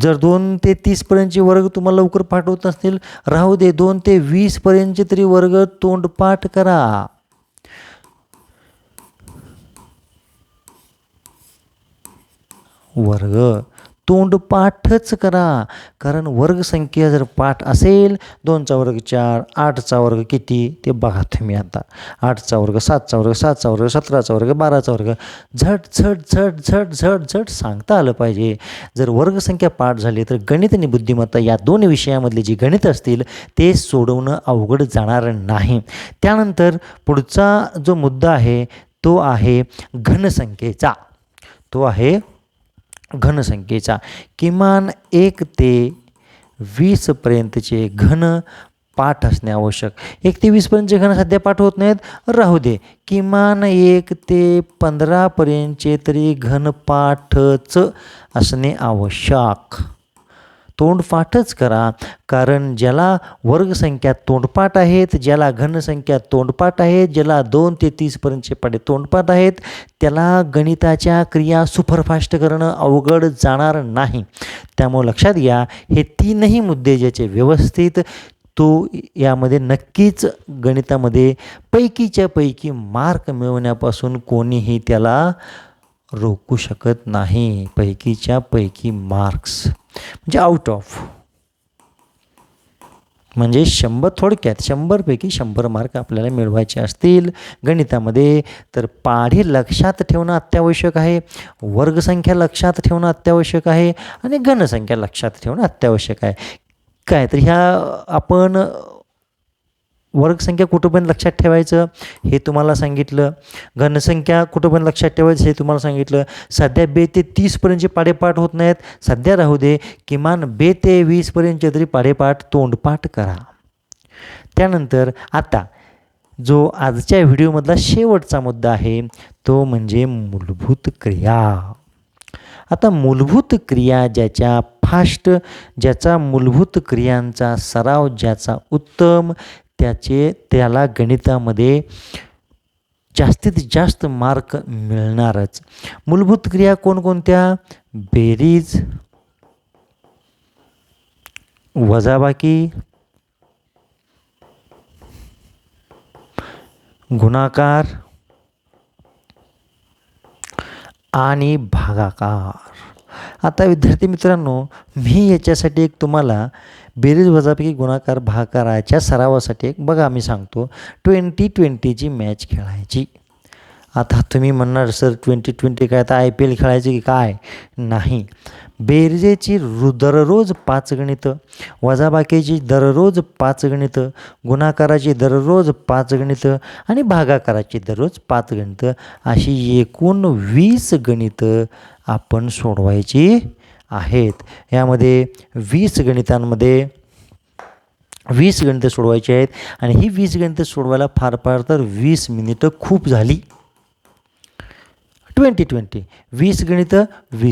जर दोन ते तीसपर्यंतचे वर्ग तुम्हाला लवकर पाठवत असतील राहू दे. दोन ते वीसपर्यंतचे तरी वर्ग तोंडपाठ करा. वर्ग. तोंडपाठच करा. कारण वर्गसंख्या जर पाठ असेल दोनचा वर्ग चार आठचा वर्ग किती? ते बघा तुम्ही आता. आठचा वर्ग सातचा वर्ग सातचा वर्ग सतराचा वर्ग बाराचा वर्ग. झट झट झट झट झट झट सांगता आलं पाहिजे. जर वर्गसंख्या पाठ झाली तर गणित आणि बुद्धिमत्ता या दोन विषयामधले जी गणित असतील ते सोडवणं अवघड जाणार नाही. त्यानंतर पुढचा जो मुद्दा आहे तो आहे घनसंख्येचा. तो आहे घनसंख्येचा किमान एक ते वीसपर्यंतचे घन पाठ असणे आवश्यक. एक ते वीसपर्यंतचे घन सध्या पाठ होत नाहीत. राहू दे. किमान एक ते पंधरापर्यंतचे तरी घनपाठच असणे आवश्यक. तोंडपाठच करा. कारण ज्याला वर्गसंख्या तोंडपाठ आहेत ज्याला घनसंख्या तोंडपाठ आहेत ज्याला दोन ते तीसपर्यंतचे पाढे तोंडपाठ आहेत त्याला गणिताच्या क्रिया सुपरफास्ट करणं अवघड जाणार नाही. त्यामुळे लक्षात घ्या हे तीनही मुद्दे ज्याचे व्यवस्थित तो यामध्ये नक्कीच गणितामध्ये पैकीच्या पैकी मार्क मिळवण्यापासून कोणीही त्याला रोखू शकत नाही. पैकीच्या पैकी मार्क्स. म्हणजे आउट ऑफ म्हणजे शंभर थोडक्यात शंभरपैकी शंभर मार्क आपल्याला मिळवायचे असतील. गणितामध्ये तर पाढे लक्षात ठेवणं अत्यावश्यक आहे. वर्गसंख्या लक्षात ठेवणं अत्यावश्यक आहे. आणि घनसंख्या लक्षात ठेवणं अत्यावश्यक आहे. काय तर ह्या आपण वर्गसंख्या कुठं पण लक्षात ठेवायचं हे तुम्हाला सांगितलं. घनसंख्या कुठं पण लक्षात ठेवायचं हे तुम्हाला सांगितलं. सध्या बे ते तीसपर्यंतचे पाडेपाठ होत नाहीत. सध्या राहू दे किमान बे ते वीसपर्यंतचे तरी पाडेपाठ तोंडपाठ करा. त्यानंतर आता जो आजच्या व्हिडिओमधला शेवटचा मुद्दा आहे तो म्हणजे मूलभूत क्रिया. आता मूलभूत क्रिया ज्याच्या फास्ट ज्याचा मूलभूत क्रियांचा सराव ज्याचा उत्तम त्याचे त्याला गणितामध्ये जास्तीत जास्त मार्क मिळणारच. मूलभूत क्रिया कोणकोणत्या? बेरीज वजाबाकी गुणाकार आणि भागाकार. आता विद्यार्थी मित्रांनो मी याच्यासाठी एक तुम्हाला बेरीज वजापैकी गुणाकार भाकाराच्या सरावासाठी एक बघा मी सांगतो ट्वेंटी ट्वेंटीची मॅच खेळायची. आता तुम्ही म्हणणार सर ट्वेंटी ट्वेंटी काय आता आय पी एल खेळायची की काय? नाही. बेरजेची रु दररोज पाच गणितं वजाबाकीची दररोज पाच गणितं गुणाकाराची दररोज पाच गणितं आणि भागाकाराची दररोज पाच गणितं अशी एकूण वीस गणितं आपण सोडवायची. आहेत. यामध्ये वीस गणितांमध्ये वीस गणितं सोडवायची आहेत आणि ही वीस गणितं सोडवायला फार फार तर वीस मिनिटं खूप झाली. Twenty twenty. वीस गणितं वीस.